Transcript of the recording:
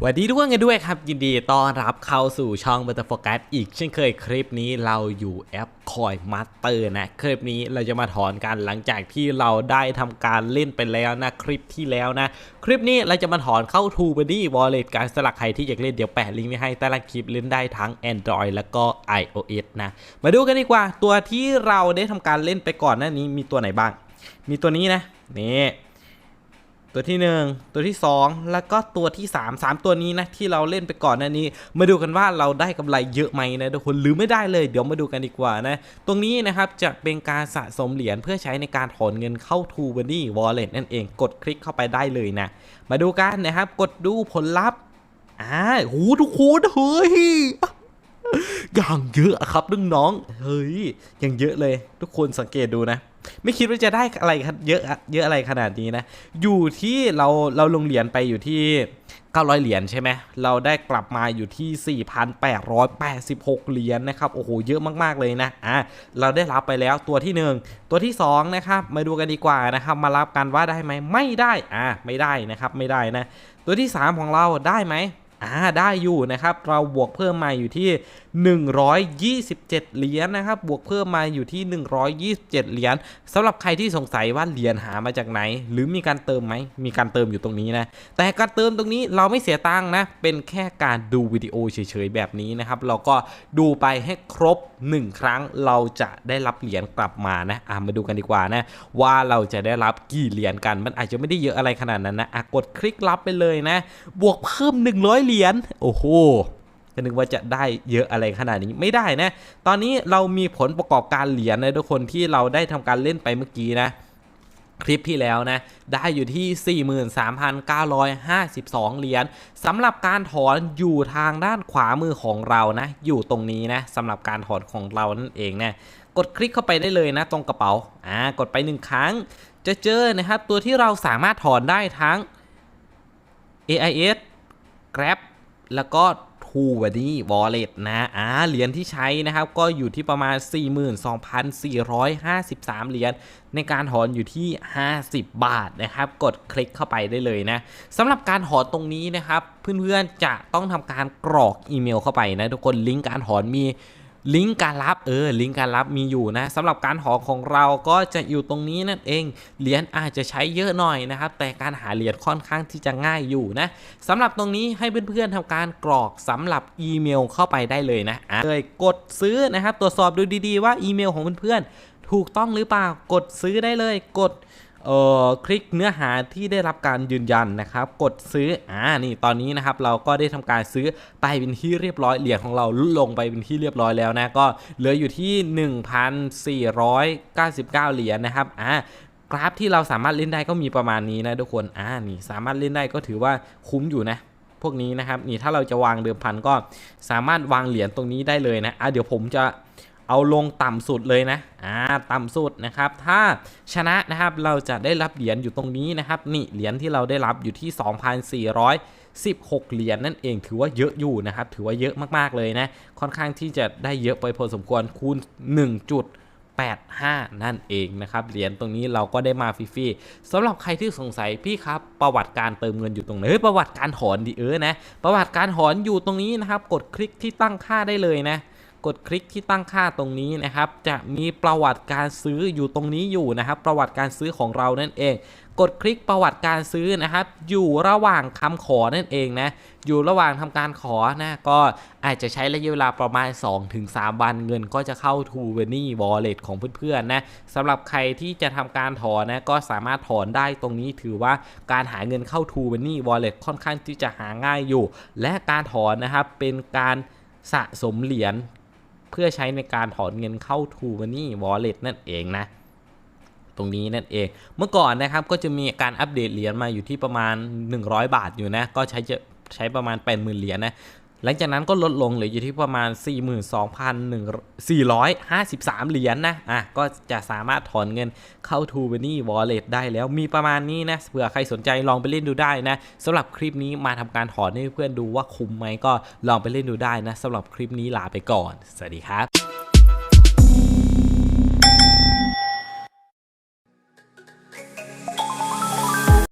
สวัสดีทุกคนกันด้วยครับ ยินดีต้อนรับเข้าสู่ช่องบัตเตอร์โฟกัสอีกเช่นเคยคลิปนี้เราอยู่แอปคอยมาสเตอร์นะ คลิปนี้เราจะมาถอนกันหลังจากที่เราได้ทำการเล่นไปแล้วนะ คลิปที่แล้วนะ คลิปนี้เราจะมาถอนเข้า t ูบ b ดี้วอลเล็ตการสลักใครที่อยากเล่นเดี๋ยวแปะลิงก์ไว้ให้ใต้ล่างคลิปเล่นได้ทั้ง Android แล้วก็ iOS นะมาดูกันดีกว่า ตัวที่เราได้ทำการเล่นไปก่อนหน้านี้มีตัวไหนบ้าง มีตัวนี้นะนี่ ตัวที่ 1 ตัวที่ 2 แล้วก็ตัวที่ 3 3 ตัวนี้นะที่เราเล่นไปก่อนหน้านี้ มาดูกันว่าเราได้กำไรเยอะไหมนะทุกคนหรือไม่ได้เลยเดี๋ยวมาดูกันดีกว่านะ ตรงนี้นะครับจะเป็นการสะสมเหรียญเพื่อใช้ในการถอนเงินเข้า t ูบันนี่วอลเล็ตนั่นเองกดคลิกเข้าไปได้เลยนะ มาดูกันนะครับ กดดูผลลัพธ์อ่าโหทุกคนเฮ้ย อย่างเยอะครับน้องๆเฮ้ยอย่างเยอะเลย ทุกคนสังเกตดูนะ ไม่คิดว่าจะได้อะไรเยอะเยอะอะไรขนาดนี้นะ อยู่ที่เราเราลงเหรียญไปอยู่ที่ 900 เหรียญใช่ไหมเราได้กลับมาอยู่ที่ 4,886 เหรียญนะครับ โอ้โห เยอะมากๆเลยนะ อะ เราได้รับไปแล้วตัวที่ 1 ตัวที่ 2 นะครับ มาดูกันดีกว่านะครับ มารับกันว่าได้ไหม ไม่ได้ อะ ไม่ได้นะครับ ไม่ได้นะ ตัวที่ 3 ของเราได้ไหม อ่าได้อยู่นะครับ เราบวกเพิ่มมาอยู่ที่ 127 เหรียญนะครับ บวกเพิ่มมาอยู่ที่ 127 เหรียญสำหรับใครที่สงสัยว่าเหรียญหามาจากไหน หรือมีการเติมไหม มีการเติมอยู่ตรงนี้นะ แต่การเติมตรงนี้เราไม่เสียตังค์นะ เป็นแค่การดูวิดีโอเฉยๆแบบนี้นะครับ เราก็ดูไปให้ครบ 1 ครั้งเราจะได้รับเหรียญกลับมานะอ่ามาดูกันดีกว่านะ ว่าเราจะได้รับกี่เหรียญกัน มันอาจจะไม่ได้เยอะอะไรขนาดนั้นนะอะกดคลิกรับไปเลยนะ บวกเพิ่ม 100เหรียญโอ้โหก็นึกว่าจะได้เยอะอะไรขนาดนี้ไม่ได้นะ ตอนนี้เรามีผลประกอบการเหรียญนะทุกคนที่เราได้ทำการเล่นไปเมื่อกี้นะคลิปที่แล้วนะ ได้อยู่ที่ 43,952 เหรียญสำหรับการถอนอยู่ทางด้านขวามือของเรานะ อยู่ตรงนี้นะสำหรับการถอนของเรานั่นเองนะกดคลิกเข้าไปได้เลยนะ ตรงกระเป๋าอ่ากดไปหนึ่งครั้ง จะเจอนะครับ ตัวที่เราสามารถถอนได้ทั้ง AIS Grab แล้วก็ t o b a d y Wallet นะอ่าเหรียญที่ใช้นะครับ ก็อยู่ที่ประมาณ 42,453 เหรียญในการถอนอยู่ที่ 50 บาทนะครับ กดคลิกเข้าไปได้เลยนะสำหรับการถอนตรงนี้นะครับ เพื่อนๆจะต้องทำการกรอกอีเมลเข้าไปนะทุกคนลิงก์การถอนมี ลิงก์การรับเออลิงก์การรับมีอยู่นะสำหรับการถอของเราก็จะอยู่ตรงนี้นั่นเองเหรียญอาจจะใช้เยอะหน่อยนะครับ แต่การหาเหรียญค่อนข้างที่จะง่ายอยู่นะสำหรับตรงนี้ให้เพื่อนๆทำการกรอกสำหรับอีเมลเข้าไปได้เลยนะอะเลยกดซื้อนะครับ ตรวจสอบดูดีๆ ว่าอีเมลของเพื่อนๆถูกต้องหรือเปล่ากดซื้อได้เลยกด เอ่อคลิกเนื้อหาที่ได้รับการยืนยันนะครับ กดซื้ออ่านี่ตอนนี้นะครับเราก็ได้ทำการซื้อไปเป็นที่เรียบร้อยเหรียญของเราลดลงไปเป็นที่เรียบร้อยแล้วนะก็เหลืออยู่ที่ 1,499 เหรียญนะครับอ่ากราฟที่เราสามารถเล่นได้ก็มีประมาณนี้นะทุกคนอ่านี่สามารถเล่นได้ก็ถือว่าคุ้มอยู่นะพวกนี้นะครับนี่ถ้าเราจะวางเดิมพันก็สามารถวางเหรียญตรงนี้ได้เลยนะอะเดี๋ยวผมจะ เอาลงต่ำสุดเลยนะอ่าต่ำสุดนะครับ ถ้าชนะนะครับเราจะได้รับเหรียญอยู่ตรงนี้นะครับนี่เหรียญที่เราได้รับอยู่ที่ 2,416 เหรียญนั่นเองถือว่าเยอะอยู่นะครับ ถือว่าเยอะมากๆเลยนะ ค่อนข้างที่จะได้เยอะไปพอสมควรคูณ 1 จุด85 นั่นเองนะครับ เหรียญตรงนี้เราก็ได้มาฟรีๆสำหรับใครที่สงสัยพี่ครับ ประวัติการเติมเงินอยู่ตรงไหนเฮ้ยประวัติการถอนดิเออนะ ประวัติการถอนอยู่ตรงนี้นะครับ กดคลิกที่ตั้งค่าได้เลยนะ กดคลิกที่ตั้งค่าตรงนี้นะครับ จะมีประวัติการซื้ออยู่ตรงนี้อยู่นะครับ ประวัติการซื้อของเรานั่นเอง กดคลิกประวัติการซื้อนะครับ อยู่ระหว่างคำขอนั่นเองนะ อยู่ระหว่างทำการขอนะก็อาจจะใช้ระยะเวลาประมาณ 2-3 วันเงินก็จะเข้า t ูเวนี่วอลเล็ตของเพื่อนๆนะสำหรับใครที่จะทำการถอนนะก็สามารถถอนได้ตรงนี้ถือว่าการหาเงินเข้า t ูเวนี่วอลเล็ตค่อนข้างที่จะหาง่ายอยู่ และการถอนนะครับเป็นการสะสมเหรียญ เพื่อใช้ในการถอนเงินเข้า t ู m ันนี่วอลเล็ตนั่นเองนะ ตรงนี้นั่นเอง เมื่อก่อนนะครับก็จะมีการอัปเดตเหรียญมาอยู่ที่ประมาณ 100 บาทอยู่นะ ก็ใช้จะใช้ประมาณ 80,000 เหรียญนะ หลังจากนั้นก็ลดลงเหลืออยู่ที่ประมาณ 42,453 เหรียญนะอะ ก็จะสามารถถอนเงินเข้า t ูเบนี่วอลเล็ได้แล้ว มีประมาณนี้นะ เผื่อใครสนใจลองไปเล่นดูได้นะสำหรับคลิปนี้มาทำการถอนให้เพื่อนดูว่าคุ้มไหมก็ลองไปเล่นดูได้นะสำหรับคลิปนี้ลาไปก่อน สวัสดีครับ